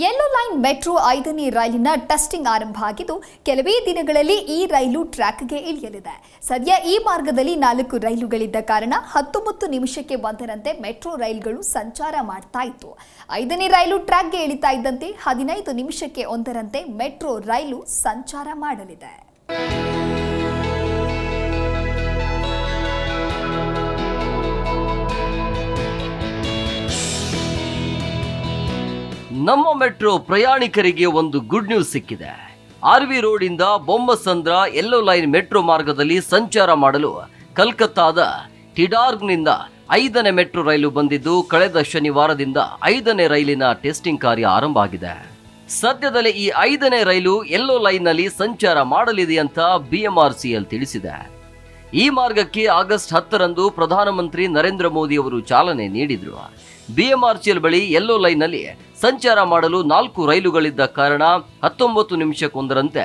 Yellow line metro ಐದನೇ ರೈಲಿನ testing ಆರಂಭ ಆಗಿದ್ದು, ಕೆಲವೇ ದಿನಗಳಲ್ಲಿ ಈ ರೈಲು ಟ್ರ್ಯಾಕ್ಗೆ ಇಳಿಯಲಿದೆ. ಸದ್ಯ ಈ ಮಾರ್ಗದಲ್ಲಿ ನಾಲ್ಕು ರೈಲುಗಳಿದ್ದ ಕಾರಣ ಹತ್ತೊಂಬತ್ತು ನಿಮಿಷಕ್ಕೆ ಒಂದರಂತೆ ಮೆಟ್ರೋ ರೈಲುಗಳು ಸಂಚಾರ ಮಾಡ್ತಾ ಇತ್ತು. ಐದನೇ ರೈಲು ಟ್ರ್ಯಾಕ್ಗೆ ಇಳಿತಾ ಇದ್ದಂತೆ ಹದಿನೈದು ನಿಮಿಷಕ್ಕೆ ಒಂದರಂತೆ ಮೆಟ್ರೋ ರೈಲು ಸಂಚಾರ ಮಾಡಲಿದೆ. ನಮ್ಮ ಮೆಟ್ರೋ ಪ್ರಯಾಣಿಕರಿಗೆ ಒಂದು ಗುಡ್ ನ್ಯೂಸ್ ಸಿಕ್ಕಿದೆ. ಆರ್ ವಿ ರೋಡ್ ಇಂದ ಬೊಮ್ಮಸಂದ್ರ ಯೆಲ್ಲೋ ಲೈನ್ ಮೆಟ್ರೋ ಮಾರ್ಗದಲ್ಲಿ ಸಂಚಾರ ಮಾಡಲು ಕಲ್ಕತ್ತಾದ ಟಿಡಾರ್ಗ್ನಿಂದ ಐದನೇ ಮೆಟ್ರೋ ರೈಲು ಬಂದಿದ್ದು ಕಳೆದ ಶನಿವಾರದಿಂದ ಐದನೇ ರೈಲಿನ ಟೆಸ್ಟಿಂಗ್ ಕಾರ್ಯ ಆರಂಭ ಆಗಿದೆ. ಸದ್ಯದಲ್ಲೇ ಈ ಐದನೇ ರೈಲು ಯೆಲ್ಲೋ ಲೈನ್ನಲ್ಲಿ ಸಂಚಾರ ಮಾಡಲಿದೆ ಅಂತ ಬಿಎಂಆರ್ಸಿಎಲ್ ತಿಳಿಸಿದೆ. ಈ ಮಾರ್ಗಕ್ಕೆ ಆಗಸ್ಟ್ ಹತ್ತರಂದು ಪ್ರಧಾನಮಂತ್ರಿ ನರೇಂದ್ರ ಮೋದಿ ಅವರು ಚಾಲನೆ ನೀಡಿದರು. ಬಿಎಂಆರ್ಸಿಎಲ್ ಬಳಿ ಯೆಲ್ಲೋ ಲೈನ್ನಲ್ಲಿ ಸಂಚಾರ ಮಾಡಲು ನಾಲ್ಕು ರೈಲುಗಳಿದ್ದ ಕಾರಣ ಹತ್ತೊಂಬತ್ತು ನಿಮಿಷಕ್ಕೊಂದರಂತೆ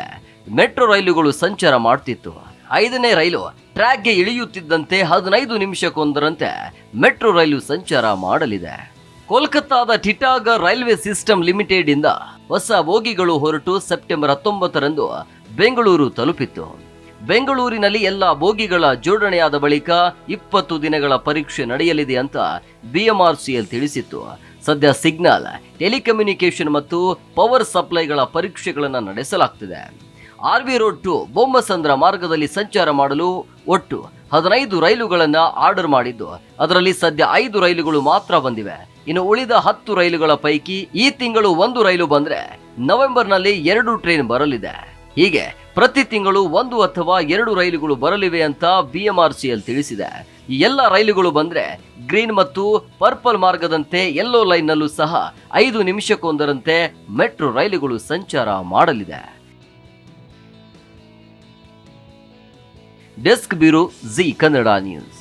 ಮೆಟ್ರೋ ರೈಲುಗಳು ಸಂಚಾರ ಮಾಡ್ತಿತ್ತು. ಐದನೇ ರೈಲು ಟ್ರ್ಯಾಕ್ಗೆ ಇಳಿಯುತ್ತಿದ್ದಂತೆ ಹದಿನೈದು ನಿಮಿಷಕ್ಕೊಂದರಂತೆ ಮೆಟ್ರೋ ರೈಲು ಸಂಚಾರ ಮಾಡಲಿದೆ. ಕೋಲ್ಕತ್ತಾದ ಟಿಟಾಗ ರೈಲ್ವೆ ಸಿಸ್ಟಮ್ ಲಿಮಿಟೆಡ್ ಇಂದ ಹೊಸ ಬೋಗಿಗಳು ಹೊರಟು ಸೆಪ್ಟೆಂಬರ್ ಹತ್ತೊಂಬತ್ತರಂದು ಬೆಂಗಳೂರು ತಲುಪಿತ್ತು. ಬೆಂಗಳೂರಿನಲ್ಲಿ ಎಲ್ಲ ಬೋಗಿಗಳ ಜೋಡಣೆಯಾದ ಬಳಿಕ ಇಪ್ಪತ್ತು ದಿನಗಳ ಪರೀಕ್ಷೆ ನಡೆಯಲಿದೆ ಅಂತ ಬಿಎಂಆರ್ಸಿಎಲ್ ತಿಳಿಸಿತ್ತು. ಸದ್ಯ ಸಿಗ್ನಲ್ ಟೆಲಿಕಮ್ಯುನಿಕೇಶನ್ ಮತ್ತು ಪವರ್ ಸಪ್ಲೈಗಳ ಪರೀಕ್ಷೆಗಳನ್ನು ನಡೆಸಲಾಗ್ತಿದೆ. R V road to Bommasandra ಮಾರ್ಗದಲ್ಲಿ ಸಂಚಾರ ಮಾಡಲು ಒಟ್ಟು ಹದಿನೈದು ರೈಲುಗಳನ್ನು ಆರ್ಡರ್ ಮಾಡಿದ್ದು. ಅದರಲ್ಲಿ ಸದ್ಯ ಐದು ರೈಲುಗಳು ಮಾತ್ರ ಬಂದಿವೆ. ಇನ್ನು ಉಳಿದ ಹತ್ತು ರೈಲುಗಳ ಪೈಕಿ ಈ ತಿಂಗಳು ಒಂದು ರೈಲು ಬಂದ್ರೆ ನವೆಂಬರ್ನಲ್ಲಿ ಎರಡು ಟ್ರೈನ್ ಬರಲಿದೆ. ಹೀಗೆ ಪ್ರತಿ ತಿಂಗಳು ಒಂದು ಅಥವಾ ಎರಡು ರೈಲುಗಳು ಬರಲಿವೆ ಅಂತ ಬಿಎಂಆರ್ಸಿಎಲ್ ತಿಳಿಸಿದೆ. ಎಲ್ಲ ರೈಲುಗಳು ಬಂದ್ರೆ ಗ್ರೀನ್ ಮತ್ತು ಪರ್ಪಲ್ ಮಾರ್ಗದಂತೆ ಯೆಲ್ಲೋ ಲೈನ್ನಲ್ಲೂ ಸಹ ಐದು ನಿಮಿಷಕ್ಕೊಂದರಂತೆ ಮೆಟ್ರೋ ರೈಲುಗಳು ಸಂಚಾರ ಮಾಡಲಿದೆ. Desk bureau Zee Kannada news.